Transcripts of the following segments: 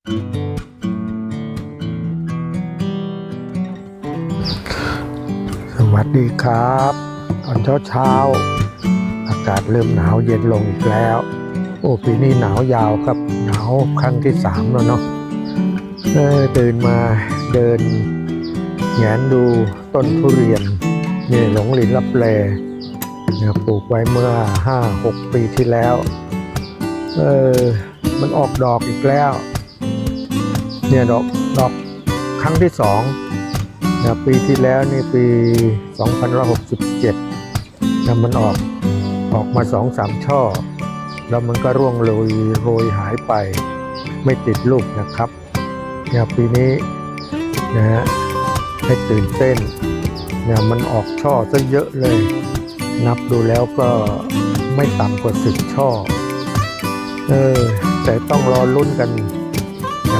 สวัสดีครับ ตอนเช้าเช้า อากาศเริ่มหนาวเย็นลงอีกแล้ว โอ้ปีนี้หนาวยาวครับหนาวครั้งที่สามแล้วเนาะตื่นมาเดินแงนดูต้นทุเรียนเนี่ยหลงหลินลับแลเนี่ยปลูกไว้เมื่อห้าหกปีที่แล้ว เออ มันออกดอกอีกแล้ว เนี่ยดอกดอกครั้งที่สองนะปีที่แล้วนี่ปี 2567นะมันออกออกมาสองสามช่อ แล้วมันก็ร่วงโรยโรยหายไป ไม่ติดลูกนะครับเนี่ยปีนี้นะฮะให้ตื่นเต้นเนี่ยมันออกช่อซะเยอะเลย นับดูแล้วก็ไม่ต่ำกว่าสิบช่อเออแต่ต้องรอลุ้นกัน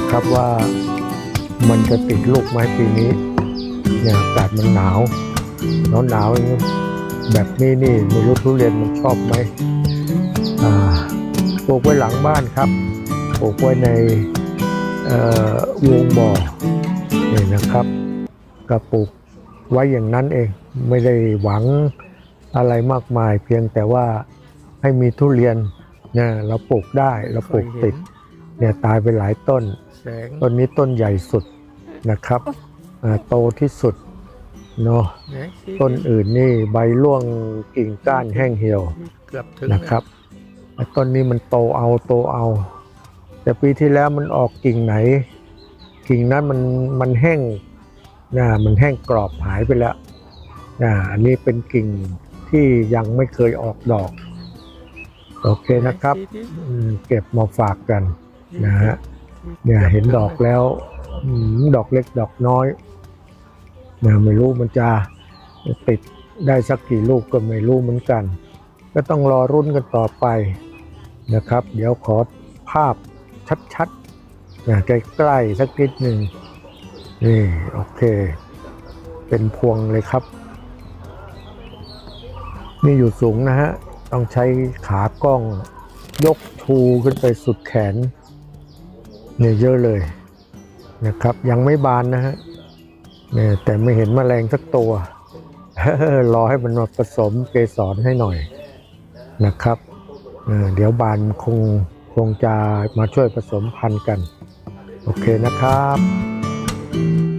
นะครับว่ามันจะติดลูกไหมปีนี้เนี่ยอากาศมันหนาวหนาวหนาวอย่างนี้แบบนี้นี่ไม่รู้ทุเรียนมันชอบไหมอ่าปลูกไว้หลังบ้านครับปลูกไว้ในเอ่อวงบ่อนี่นะครับก็ปลูกไว้อย่างนั้นเองไม่ได้หวังอะไรมากมาย เพียงแต่ว่าให้มีทุเรียนเนี่ยเราปลูกได้เราปลูกติดเนี่ยตายไปหลายต้น แสงต้นนี้ต้นใหญ่สุดนะครับอ่าโตที่สุดเนาะไหนสิต้นอื่นนี่ใบร่วงกิ่งก้านแห้งเหี่ยวเกือบถึงนะครับแต่ต้นนี้มันโตเอาโตเอา แต่ปีที่แล้วมันออกกิ่งไหน กิ่งนั้นมันมันแห้งนะมันแห้งกรอบหายไปแล้วนะอันนี้เป็นกิ่งที่ยังไม่เคยออกดอก โอเคนะครับไหสิอืมเก็บมาฝากกันนะฮะ เนี่ยเห็นดอกแล้วดอกเล็กดอกน้อยนี่ยไม่รู้มันจะติดได้สักกี่ลูกก็ไม่รู้เหมือนกัน ก็ต้องรอรุ่นกันต่อไปนะครับ เดี๋ยวขอภาพชัดๆนะใกล้ๆสักนิดหนึ่งนี่โอเค เป็นพวงเลยครับ นี่อยู่สูงนะฮะ ต้องใช้ขากล้องยกชูขึ้นไปสุดแขน เนี่ยเยอะเลยนะครับ ยังไม่บานนะฮะเนี่ยแต่ไม่เห็นแมลงสักตัวรอให้มันมาผสมเกสรให้หน่อยนะครับเเดี๋ยวบานคงคงจะมาช่วยผสมพันธุ์กัน โอเคนะครับ